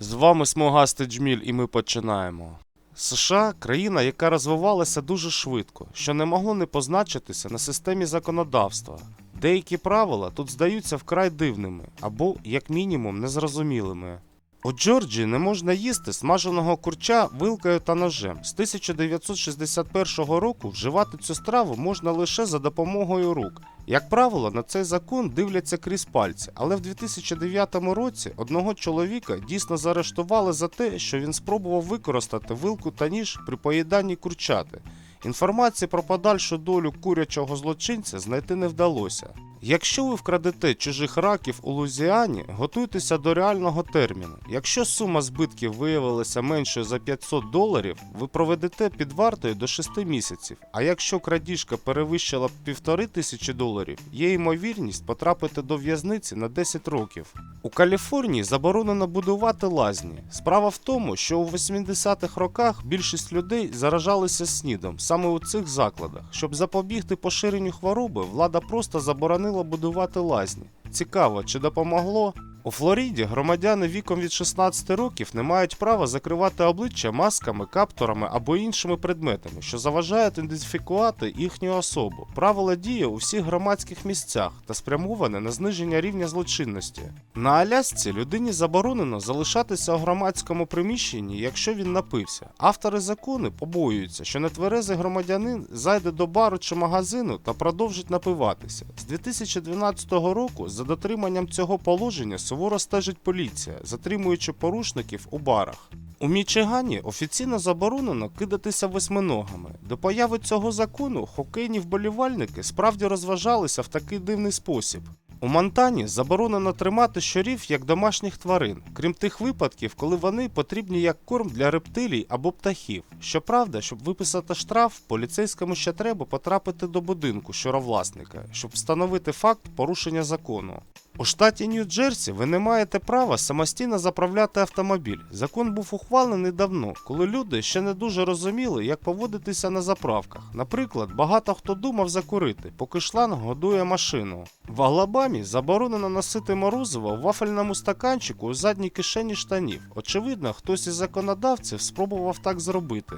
З вами Смугастий Джміль, і ми починаємо. США країна, яка розвивалася дуже швидко, що не могло не позначитися на системі законодавства. Деякі правила тут здаються вкрай дивними або, як мінімум, незрозумілими. У Джорджії не можна їсти смаженого курча вилкою та ножем. З 1961 року вживати цю страву можна лише за допомогою рук. Як правило, на цей закон дивляться крізь пальці, але в 2009 році одного чоловіка дійсно заарештували за те, що він спробував використати вилку та ніж при поїданні курчати. Інформації про подальшу долю курячого злочинця знайти не вдалося. Якщо ви вкрадете чужих раків у Лузіані, готуйтеся до реального терміну. Якщо сума збитків виявилася меншою за 500 доларів, ви проведете під вартою до 6 місяців. А якщо крадіжка перевищила півтори тисячі доларів, є ймовірність потрапити до в'язниці на 10 років. У Каліфорнії заборонено будувати лазні. Справа в тому, що у 80-х роках більшість людей заражалися снідом саме у цих закладах. Щоб запобігти поширенню хвороби, влада просто заборонила будувати лазні. Цікаво, чи допомогло? У Флориді громадяни віком від 16 років не мають права закривати обличчя масками, каптурами або іншими предметами, що заважають ідентифікувати їхню особу. Правило діє у всіх громадських місцях та спрямоване на зниження рівня злочинності. На Алясці людині заборонено залишатися у громадському приміщенні, якщо він напився. Автори закону побоюються, що нетверезий громадянин зайде до бару чи магазину та продовжить напиватися. З 2012 року за дотриманням цього положення суворо стежить поліція, затримуючи порушників у барах. У Мічигані офіційно заборонено кидатися восьминогами. До появи цього закону хокейні вболівальники справді розважалися в такий дивний спосіб. У Монтані заборонено тримати щурів як домашніх тварин, крім тих випадків, коли вони потрібні як корм для рептилій або птахів. Щоправда, щоб виписати штраф, поліцейському ще треба потрапити до будинку щуровласника, щоб встановити факт порушення закону. У штаті Нью-Джерсі ви не маєте права самостійно заправляти автомобіль. Закон був ухвалений давно, коли люди ще не дуже розуміли, як поводитися на заправках. Наприклад, багато хто думав закурити, поки шланг годує машину. В Алабамі заборонено носити морозиво в вафельному стаканчику у задній кишені штанів. Очевидно, хтось із законодавців спробував так зробити.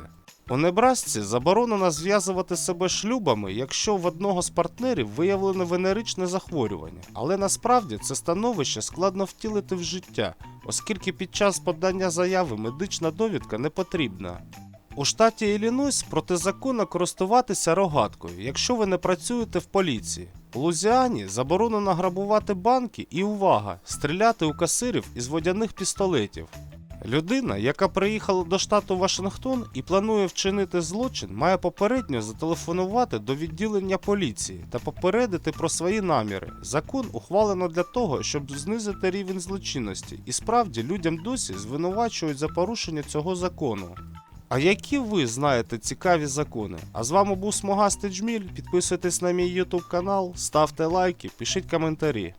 У Небрасці заборонено зв'язувати себе шлюбами, якщо в одного з партнерів виявлено венеричне захворювання, але насправді це становище складно втілити в життя, оскільки під час подання заяви медична довідка не потрібна. У штаті Іллінойс протизаконно користуватися рогаткою, якщо ви не працюєте в поліції. У Лузіані заборонено грабувати банки і увага, стріляти у касирів із водяних пістолетів. Людина, яка приїхала до штату Вашингтон і планує вчинити злочин, має попередньо зателефонувати до відділення поліції та попередити про свої наміри. Закон ухвалено для того, щоб знизити рівень злочинності, і справді людям досі звинувачують за порушення цього закону. А які ви знаєте цікаві закони? А з вами був Смогастий Джміль. Підписуйтесь на мій YouTube канал, ставте лайки, пишіть коментарі.